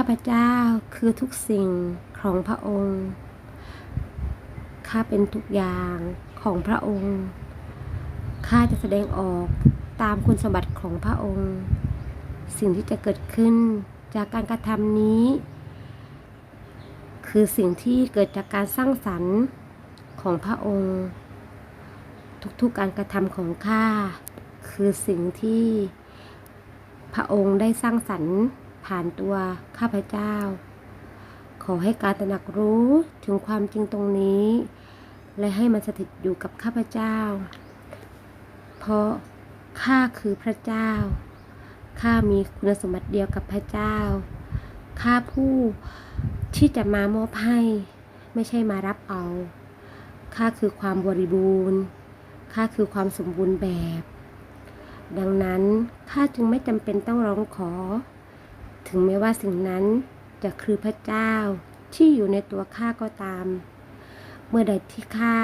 ข้าพเจ้าคือทุกสิ่งของพระองค์ ข้าเป็นทุกอย่างของพระองค์ ข้าจะแสดงออกตามคุณสมบัติของพระองค์ สิ่งที่จะเกิดขึ้นจากการกระทำนี้ คือสิ่งที่เกิดจากการสร้างสรรค์ของพระองค์ ทุกๆการกระทำของข้าคือสิ่งที่พระองค์ได้สร้างสรรค์ ผ่านตัวข้าพเจ้า ขอให้การตระหนักรู้ถึงความจริงตรงนี้ และให้มันสถิตอยู่กับข้าพเจ้า เพราะข้าคือพระเจ้า ข้ามีคุณสมบัติเดียวกับพระเจ้า ข้าผู้ที่จะมามอบให้ ไม่ใช่มารับเอา ข้าคือความบริบูรณ์ ข้าคือความสมบูรณ์แบบ ดังนั้นข้าจึงไม่จำเป็นต้องร้องขอ ถึงแม้ว่าสิ่งนั้นจะคือพระเจ้าที่อยู่ในตัวข้าก็ตาม เมื่อใดที่ข้า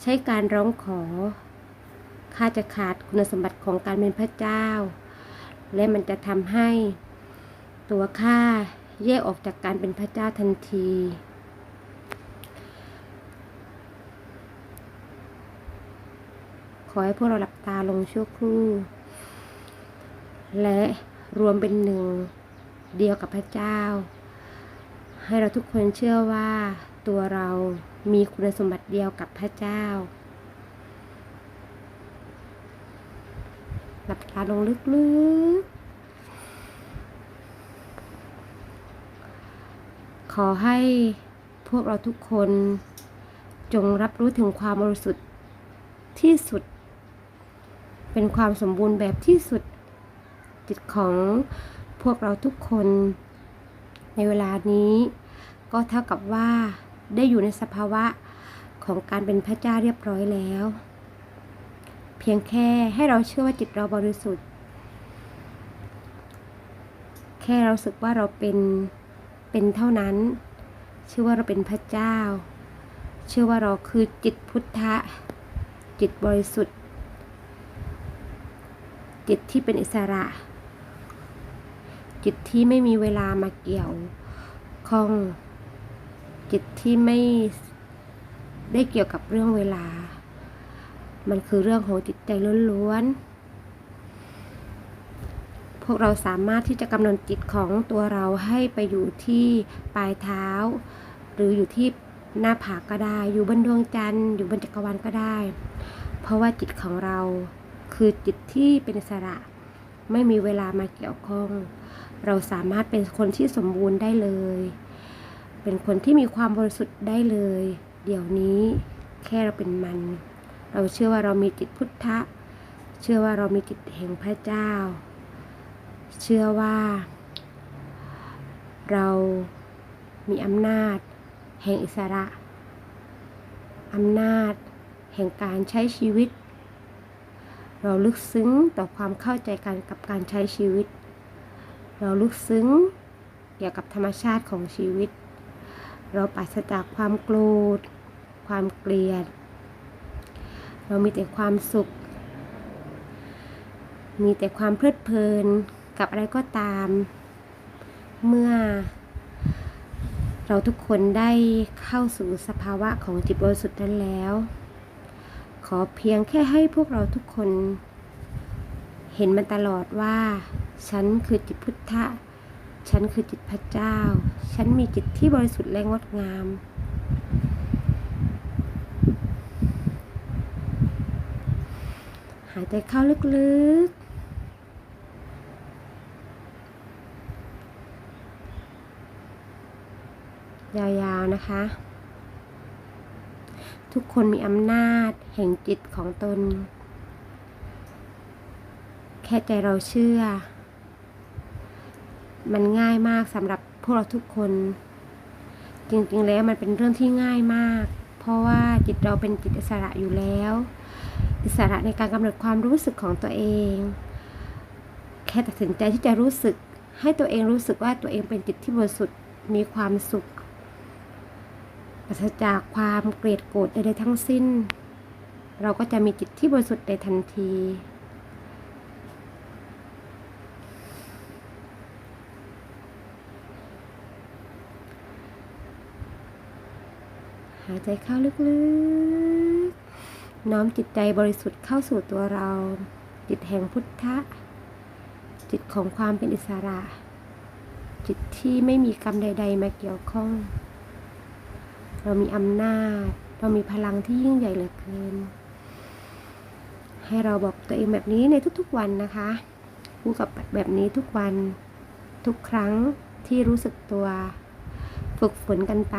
ใช้การร้องขอข้าจะขาดคุณสมบัติของการเป็นพระเจ้า และมันจะทำให้ ตัวข้าแยกออกจากการเป็นพระเจ้าทันที ขอให้พวกเราหลับตาลงชั่วครู่ และรวมเป็นหนึ่ง เดียวกับพระเจ้า ให้เราทุกคนเชื่อว่าตัวเรามีคุณสมบัติเดียวกับพระเจ้าหลับตาลงลึกๆ ขอให้พวกเราทุกคนจงรับรู้ถึงความบริสุทธิ์ที่สุด เป็นความสมบูรณ์แบบที่สุดจิตของ วกเราทุกคน ในเวลานี้ ก็เท่ากับว่าได้อยู่ในสภาวะของการเป็นพระเจ้าเรียบร้อยแล้ว เพียงแค่ให้เราเชื่อว่าจิตเราบริสุทธิ์ แค่เราสึกว่าเราเป็นเป็นเท่านั้น เชื่อว่าเราเป็นพระเจ้า เชื่อว่าเราคือจิตพุทธะ จิตบริสุทธิ์ จิตที่เป็นอิสระ จิตที่ไม่มีเวลามาเกี่ยวข้อง จิตที่ไม่ได้เกี่ยวกับเรื่องเวลา มันคือเรื่องของจิตใจล้วนๆ พวกเราสามารถที่จะกำหนดจิตของตัวเราให้ไปอยู่ที่ปลายเท้า หรืออยู่ที่หน้าผากก็ได้ อยู่บนดวงจันทร์ อยู่บนจักรวาลก็ได้ เพราะว่าจิตของเราคือจิตที่เป็นอิสระ ไม่มีเวลามาเกี่ยวข้อง เราสามารถเป็นคนที่สมบูรณ์ได้เลย เป็นคนที่มีความบริสุทธิ์ได้เลย เดี๋ยวนี้แค่เราเป็นมัน เราเชื่อว่าเรามีจิตพุทธะ เชื่อว่าเรามีจิตแห่งพระเจ้า เชื่อว่า เรามีอำนาจ แห่งอิสระอำนาจ แห่งการใช้ชีวิต เราลึกซึ้งต่อความเข้าใจกันกับการใช้ชีวิต เราลึกซึ้งเกี่ยวกับธรรมชาติของชีวิต เราปราศจากความโกรธ ความเกลียด เรามีแต่ความสุข มีแต่ความเพลิดเพลินกับอะไรก็ตาม เมื่อ เราทุกคนได้เข้าสู่สภาวะของจิตบริสุทธิ์นั้นแล้ว ขอเพียงแค่ให้พวกเราทุกคน เห็นมันตลอดว่า ฉันคือจิตพุทธะ ฉันคือจิตพระเจ้า ฉันมีจิตที่บริสุทธิ์และงดงาม หายใจเข้าลึกๆยาวๆนะคะ ทุกคนมีอำนาจ แห่งจิตของตน แค่ใจเราเชื่อ มันง่ายมากสำหรับพวกเราทุกคน จริงๆแล้วมันเป็นเรื่องที่ง่ายมาก เพราะว่าจิตเราเป็นจิตอิสระอยู่แล้ว อิสระในการกำหนดความรู้สึกของตัวเอง แค่ตัดสินใจที่จะรู้สึก ให้ตัวเองรู้สึกว่าตัวเองเป็นจิตที่บริสุทธิ์มีความสุข ปราศจากความเกลียดโกรธใดๆทั้งสิ้น เราก็จะมีจิตที่บริสุทธิ์ในทันที หายใจเข้าลึกๆ น้อมจิตใจบริสุทธิ์เข้าสู่ตัวเรา จิตแห่งพุทธะ จิตของความเป็นอิสระ จิตที่ไม่มีกรรมใด ๆ มาเกี่ยวข้อง เรามีอำนาจ เรามีพลังที่ยิ่งใหญ่เหลือเกิน ให้เราบอกตัวเองแบบนี้ในทุกๆวันนะคะพูดกับแบบนี้ทุกวันทุกครั้งที่รู้สึกตัว ฝึกฝนกันไป